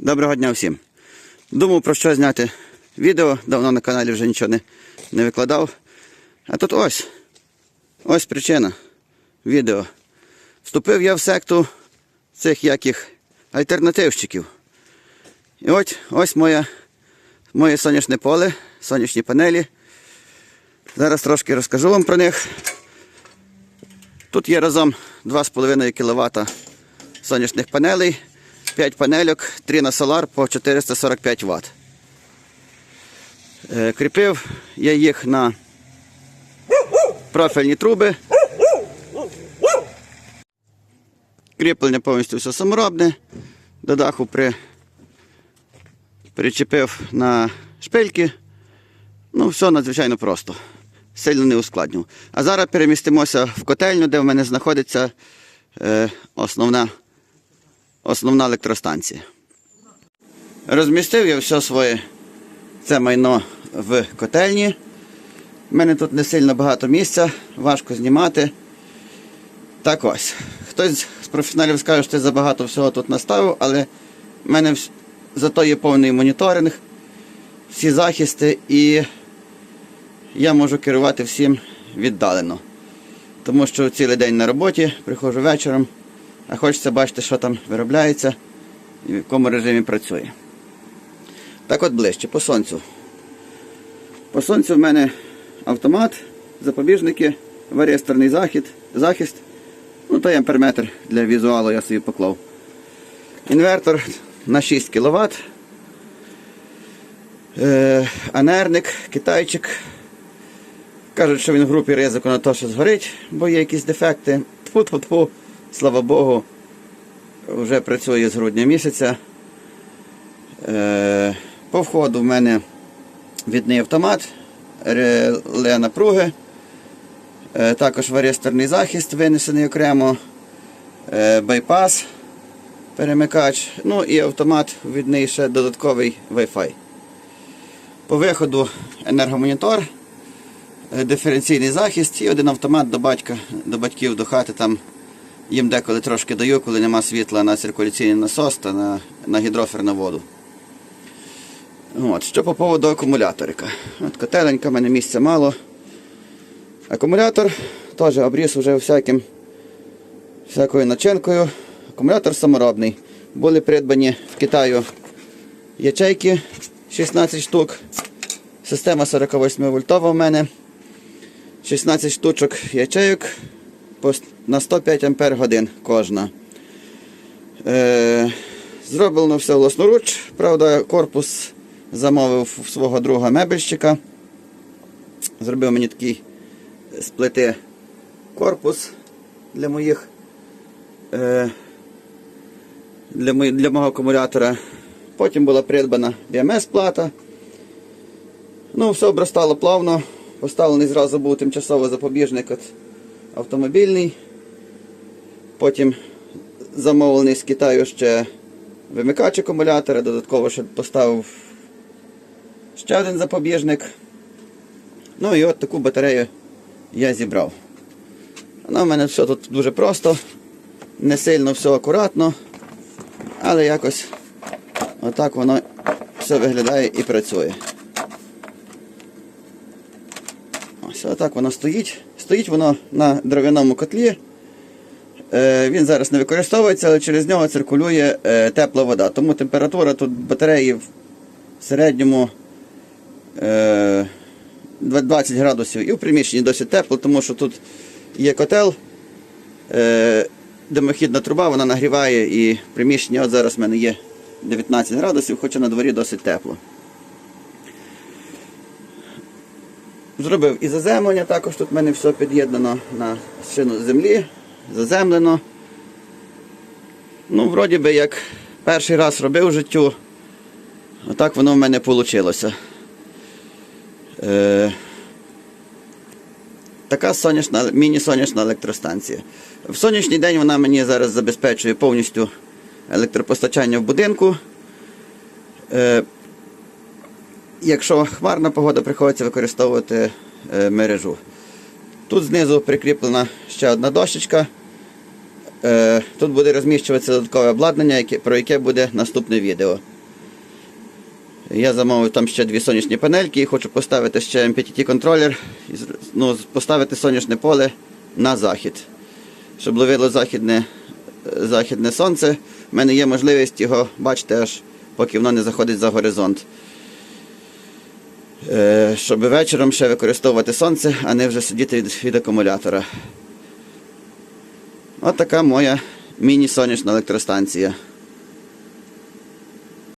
Доброго дня всім. Думав про що зняти відео, давно на каналі вже нічого не, не викладав. А тут ось. Ось причина відео. Вступив я в секту цих яких альтернативщиків. І ось, ось моє, моє сонячне поле, сонячні панелі. Зараз трошки розкажу вам про них. Тут є разом 2,5 кВт сонячних панелей, 5 панельок, 3 на солар по 445 Вт. Е, Кріпив я їх на профільні труби. Кріплення повністю все саморобне. До даху при... причепив на шпильки. Ну, все надзвичайно просто. Сильно не ускладнював. А зараз перемістимося в котельню, де в мене знаходиться е, основна, основна електростанція. Розмістив я все своє це майно в котельні. У мене тут не сильно багато місця, важко знімати. Так ось. Хтось з професіоналів скаже, що я забагато всього тут наставив, але в мене зато є повний моніторинг, всі захисти і я можу керувати всім віддалено. Тому що цілий день на роботі, приходжу вечором, а хочеться бачити, що там виробляється і в якому режимі працює. Так от ближче, по сонцю. По сонцю в мене автомат, запобіжники, варіастерний захід, захист. Ну, той амперметр для візуалу я собі поклав. Інвертор на 6 кВт. Е, анерник, китайчик. Кажуть, що він в групі ризику на те, що згорить, бо є якісь дефекти. Тфу-тфу-тфу, слава Богу, вже працює з грудня місяця. Е, по входу в мене відний автомат, реле напруги, е, також варіастерний захист винесений окремо, е, байпас, перемикач, ну і автомат відний ще додатковий Wi-Fi. По виходу енергомонітор, диференційний захист і один автомат до батька, до батьків, до хати. Там їм деколи трошки даю, коли нема світла на циркуляційний насос та на, на гідроферну воду. От, що по поводу акумуляторика. От котеленька, в мене місця мало. Акумулятор теж обріз уже всяким, всякою начинкою. Акумулятор саморобний. Були придбані в Китаю ячейки 16 штук. Система 48 вольтова в мене. 16 штучок ячейок на 105 ампер годин кожна. Е, зроблено все власноруч. Правда, корпус замовив свого друга мебельщика. Зробив мені такий з плити корпус для моїх е, для, мої- для мого акумулятора. Потім була придбана BMS-плата. Ну, все обростало плавно. Поставлений зразу був тимчасово запобіжник от автомобільний. Потім замовлений з Китаю ще вимикач акумулятора, додатково ще поставив ще один запобіжник. Ну і от таку батарею я зібрав. Вона в мене все тут дуже просто, не сильно все акуратно, але якось отак воно все виглядає і працює. Ось отак воно стоїть. Стоїть воно на дров'яному котлі. Е, Він зараз не використовується, але через нього циркулює е, тепла вода. Тому температура тут батареї в середньому е, 20 градусів і в приміщенні досить тепло, тому що тут є котел, е, димохідна труба, вона нагріває і в приміщенні от зараз в мене є 19 градусів, хоча на дворі досить тепло. Зробив і заземлення, також тут в мене все під'єднано на шину землі, заземлено. Ну, вроді би, як перший раз робив в життю, отак воно в мене вийшло. Е, така сонячна, міні-сонячна електростанція. В сонячний день вона мені зараз забезпечує повністю електропостачання в будинку. Е, якщо хмарна погода, приходиться використовувати е, мережу. Тут знизу прикріплена ще одна дощечка Е, Тут буде розміщуватися додаткове обладнання, про яке буде наступне відео. Я замовив там ще дві сонячні панельки і хочу поставити ще MPTT контролер, ну, поставити сонячне поле на захід. Щоб ловило західне, е, західне сонце, в мене є можливість його бачити аж поки воно не заходить за горизонт. Е, Щоб вечором ще використовувати сонце, а не вже сидіти від, від акумулятора. От така моя міні-сонячна електростанція.